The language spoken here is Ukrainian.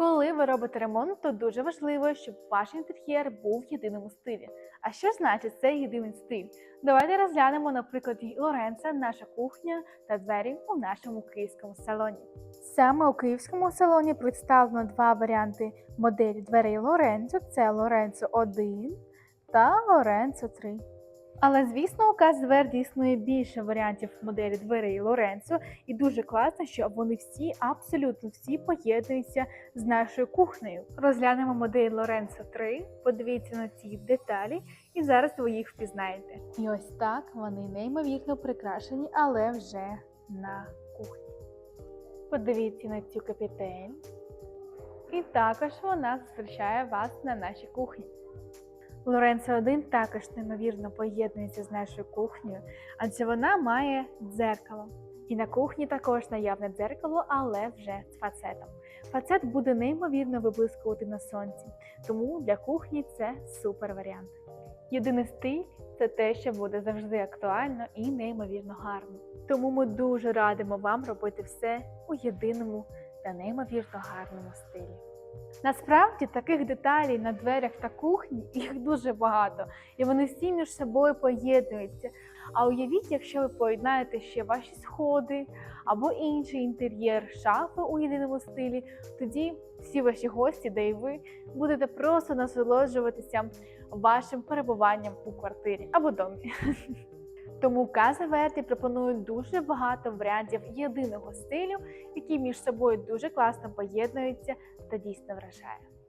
Коли ви робите ремонт, то дуже важливо, щоб ваш інтер'єр був в єдиному стилі. А що значить цей єдиний стиль? Давайте розглянемо на прикладі Лоренца наша кухня та двері у нашому київському салоні. Саме у київському салоні представлено два варіанти моделі дверей Лоренцо: це Лоренцо 1 та Лоренцо 3. Але звісно, у Казверді існує більше варіантів моделі дверей Лоренцо, і дуже класно, що вони всі, абсолютно всі поєднуються з нашою кухнею. Розглянемо модель Лоренцо 3, подивіться на ці деталі, і зараз ви їх впізнаєте. І ось так вони неймовірно прикрашені, але вже на кухні. Подивіться на цю капітель. І також вона зустрічає вас на нашій кухні. Лоренцо 1 також неймовірно поєднується з нашою кухнею, адже вона має дзеркало. І на кухні також наявне дзеркало, але вже з фацетом. Фацет буде неймовірно виблискувати на сонці, тому для кухні це супер варіант. Єдиний стиль це те, що буде завжди актуально і неймовірно гарно. Тому ми дуже радимо вам робити все у єдиному та неймовірно гарному стилі. Насправді таких деталей на дверях та кухні їх дуже багато, і вони всі між собою поєднуються. А уявіть, якщо ви поєднаєте ще ваші сходи або інший інтер'єр, шафи у єдиному стилі, тоді всі ваші гості, де і ви, будете просто насолоджуватися вашим перебуванням у квартирі або домі. Тому кази Верді пропонує дуже багато варіантів єдиного стилю, які між собою дуже класно поєднуються та дійсно вражає.